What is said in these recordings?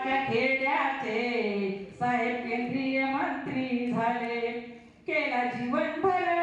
गावाच्या खेड्याचे साहेब केंद्रीय मंत्री झाले. केला जीवनभर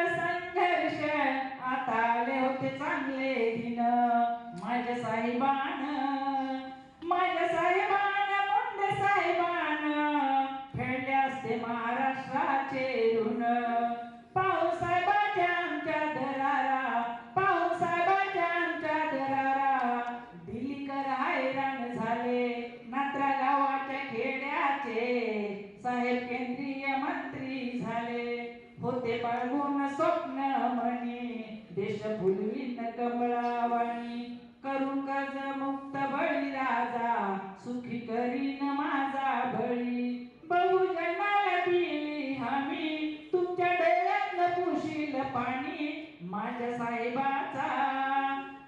केंद्रीय मंत्री झाले. होते बाळगून स्वप्न म्हणे. देश फुलवीन कमळावाणी. करू कर्ज मुक्त बळी राजा. सुखी करीन माझा बळी. बहुजनाला दिली हमी. तुमच्या डोळ्यातलं पुशील पाणी. माझ्या साहेबाचा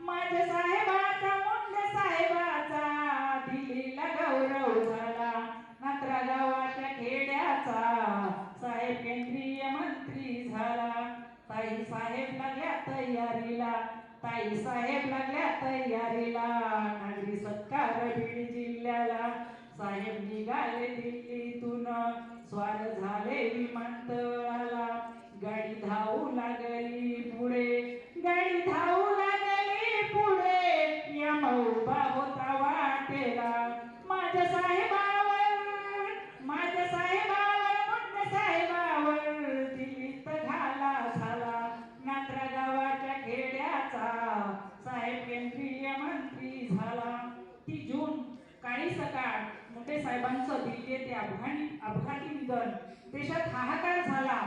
माझ्या साहेबा ताई साहेब लागल्या तयारीला. ताई साहेब लागल्या तयारीला. नागरी सत्कार बीड जिल्ह्याला. साहेब निघाले दिल्लीतून. स्वार झाले विमानतळाला. गाडी धावू लागली पुढे. गाडी धावू लागली पुढे. या होता वाटेला माझ्या साहेबावर माझ्या साहेबावर माझ्या साहेबावर दिल्लीत घाला झाला नात्रा गावाच्या खेड्याचा साहेब केंद्रीय मंत्री झाला ती जून काळी सकाळ मुंडे साहेबांचं दिल्ली येथे अपघाती अपघाती निधन देशात हाहाकार झाला.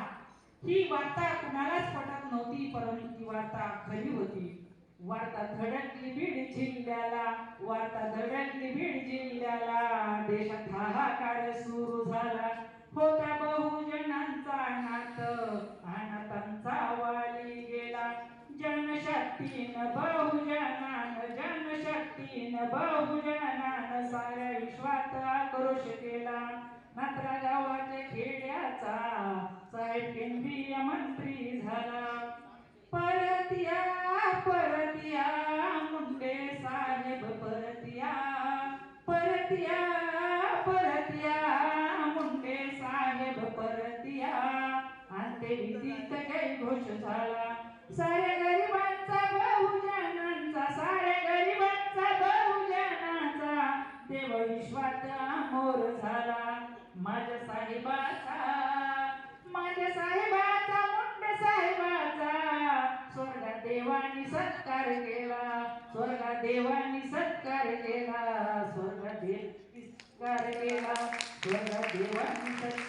ही वार्ता कुणालाच पटत नव्हती परंतु ती वार्ता खरी होती. वार्ता धडकली बीड जिल्ह्याला वार्ता धडकली बीड जिल्ह्याला. देशात हाहाकार सुरू झाला. होता विश्वात आक्रोश केला. मात्र गावाच्या खेड्याचा साहेब केंद्रीय मंत्री झाला. परतिया परतिया मुंडे साहेब परतिया परतिया परतिया मुंडे साहेब परतिया ते विदित काही घोष झाला. साऱ्या गरिबांचा बहुजनांचा साऱ्या गरिबांचा बहुजनांचा देव विश्वात अमोर झाला माझ्या साहेबाचा माझ्या साहेबाचा मुंडे साहेबाचा स्वर्गात देवानी सत्कार केला स्वर्गात देवानी सत्कार केला स्वर्गात देव सत्कार केला स्वर्गात देवानी सत्कार